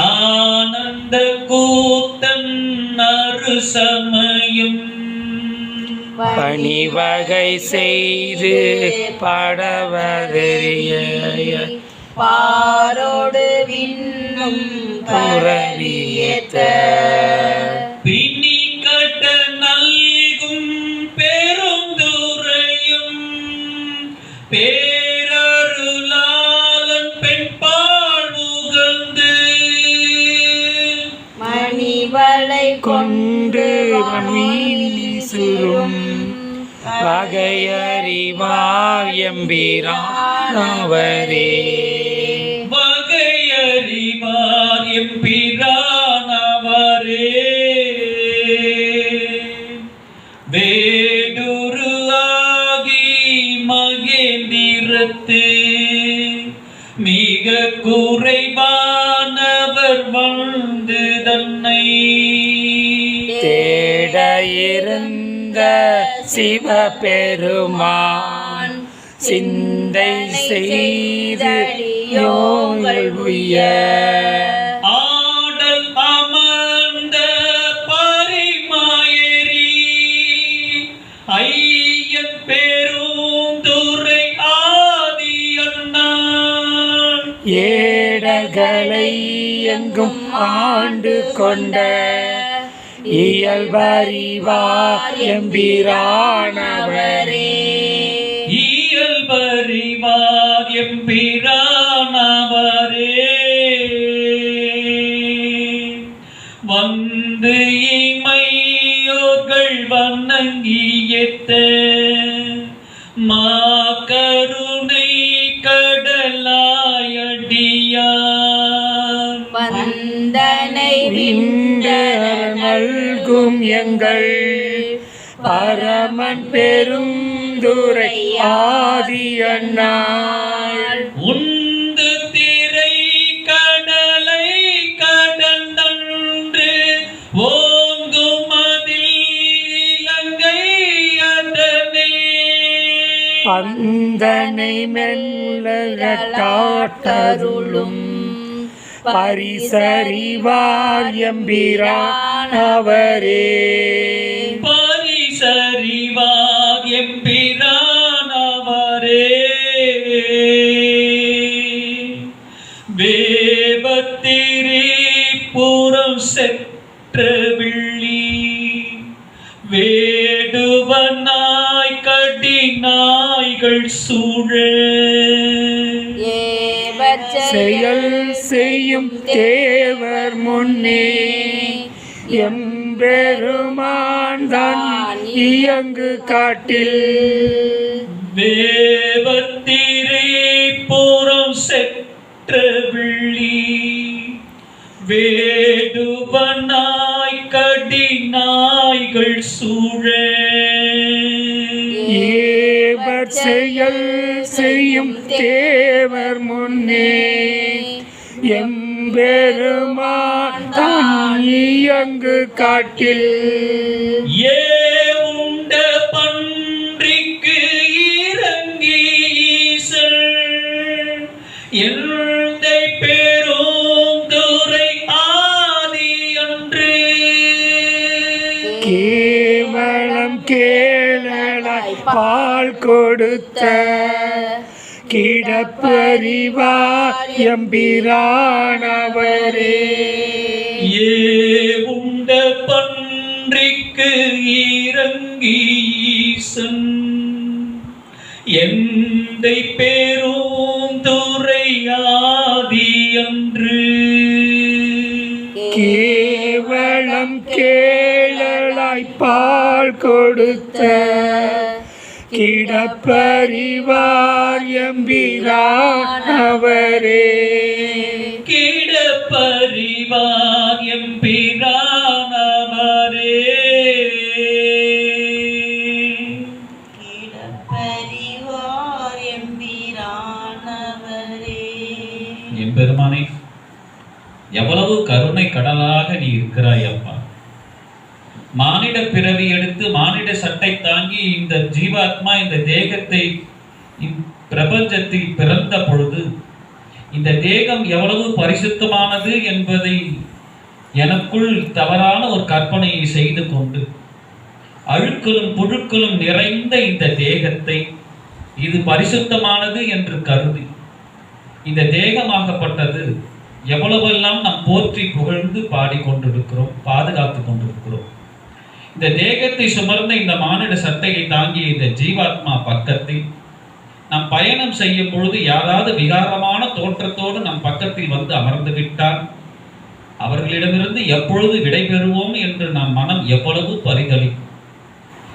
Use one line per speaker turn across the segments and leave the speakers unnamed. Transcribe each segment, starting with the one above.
ஆனந்த கூத்தன் அருசமயம்.
பணிவகை செய்து பாடவதறிய
பாரோடு விண்ணும் பரவியத்த
பின்னி கட்ட நல்கும் பெருந்துரையும் பேரருளாளன்
கொண்டு வீசும் வகையறிவார் எம்பிரானவரே.
வகையறிவார் எம்பிரானவரே. வேடுரு ஆகி மகேந்திரத்து மிக
குறை இருந்த சிவபெருமான் சிந்தை செய்து யோங்கள் உய்ய
ஆடல் அமர்ந்த பரிமாயரி ஐயன் பெருந்துரை ஆதி அண்ணான்.
ஏடர்களை எங்கும் ஆண்டு கொண்ட இயல்பறிவார் எம்பிரானவரே.
இயல்பறிவார் எம்பிரானவரே. வந்து இமையோர்கள் வணங்கியத்த மா கருணை கடலாயடியான்.
எங்கள் பரமன் பெருந்துரை ஆதி அண்ணாள்
உந்து திரை கடலை கடந்தன்று ஓங்கும் அதில் இலங்கை
பந்தனை மெல்ல காட்டருளும் பரிசறிவார் எம்பிரான் அவரே.
பரிசறிவார் எம்பிரானவரே வேபத்திரி புறம் செற்ற விள்ளி வேடுவனாய் கடி நாய்கள் சூழ.
செயல் செய்யும் தேவர் முன்னே. எம்பெருமான் தான் இயங்கு காட்டில்.
வேவத்திரை புறம் செற்ற விள்ளி.
வே செயல் செய்யும் தேவர் முன்னே எம்பெருமான் தான் இயங்கு காட்டில்.
ஏ உண்ட பன்றிக்கு இறங்கி ஆதி அன்று.
கேவலம் கேளலாய் பால் கொடுத்த கிடப்பறிவார் எம்பிரானவரே.
ஏ உண்ட பன்றிக்கு இறங்கி ஈசன். எந்தை பெருந்துரை ஆதி அன்று.
கேவலம் கேளலாய் பால் கொடுத்த கிடப்பறிவார் எம்பிரானவரே
கிட பரிவார் எம்பிரானவரே
பரிவார் எம்பிரானவரே
எம்பெருமானே எவ்வளவு கருணை கடலாக நீ இருக்கிறாய் மானிட பிறவி எடுத்து மானிட சட்டை தாங்கி இந்த ஜீவாத்மா இந்த தேகத்தை இப்பிரபஞ்சத்தில் பிறந்த பொழுது இந்த தேகம் எவ்வளவு பரிசுத்தமானது என்பதை எனக்குள் தவறான ஒரு கற்பனையை செய்து கொண்டு அழுக்களும் புழுக்களும் நிறைந்த இந்த தேகத்தை இது பரிசுத்தமானது என்று கருதி இந்த தேகமாகப்பட்டது எவ்வளவெல்லாம் நாம் போற்றி புகழ்ந்து பாடிக்கொண்டிருக்கிறோம் பாதுகாத்து கொண்டிருக்கிறோம் இந்த தேகத்தை சுமர்ந்த இந்த மானிட சட்டையை தாங்கிய இந்த ஜீவாத்மா பக்கத்தில் நாம் பயணம் செய்யும் பொழுது யாராவது விகாரமான தோற்றத்தோடு நம் பக்கத்தில் வந்து அமர்ந்து விட்டால் அவர்களிடமிருந்து எப்பொழுது விடைபெறுவோம் என்று நம் மனம் எவ்வளவு பரிதளிக்கும்.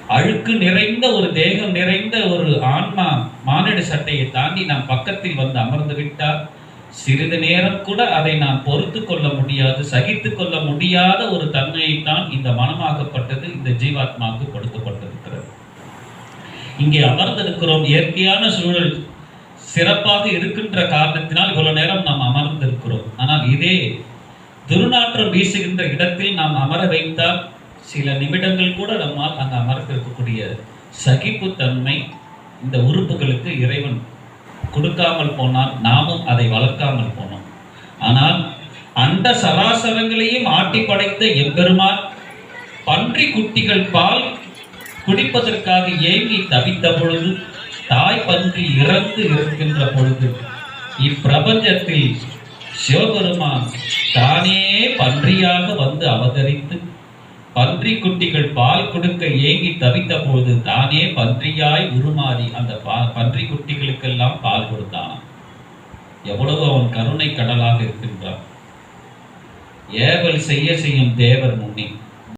அழுக்கு நிறைந்த ஒரு தேகம் நிறைந்த ஒரு ஆன்மா மானிட சட்டையை தாண்டி நாம் பக்கத்தில் வந்து அமர்ந்து விட்டால் சிறிது நேரம் கூட அதை நாம் பொறுத்து கொள்ள முடியாது சகித்து கொள்ள முடியாத ஒரு தன்மையைத்தான் இந்த மனமாகப்பட்டது இந்த ஜீவாத்மாவுக்கு கொடுக்கப்பட்டிருக்கிறது. இங்கே அமர்ந்திருக்கிறோம். இயற்கையான சூழல் சிறப்பாக இருக்கின்ற காரணத்தினால் இவ்வளவு நேரம் நாம் அமர்ந்திருக்கிறோம். ஆனால் இதே துர்நாற்றம் வீசுகின்ற இடத்தில் நாம் அமர வைத்தால் சில நிமிடங்கள் கூட நம்மால் அங்கு அமர்ந்திருக்கக்கூடிய சகிப்புத்தன்மை இந்த உறுப்புகளுக்கு இறைவன் கொடுக்காமல் போனால் நாமும் அதை வளர்க்காமல் போனோம். ஆனால் அந்த சராசரங்களையும் ஆட்டி படைத்த எம்பெருமான் பன்றி குட்டிகள் பால் குடிப்பதற்காக ஏங்கி தவித்த பொழுது தாய் பன்றி இறந்து இருக்கின்ற பொழுது இப்பிரபஞ்சத்தில் சிவபெருமான் தானே பன்றியாக வந்து அவதரித்து பன்றி குட்டிகள் பால் கொடுக்க ஏங்கி தவித்த பொழுது தானே பன்றியாய் உருமாறி அந்த பா- பன்றி குட்டிகளுக்கெல்லாம் பால் கொடுத்தான். எவ்வளவு அவன் கருணை கடலாக இருக்கின்றான். ஏவல் செய்ய செய்யும் தேவர் முன்னே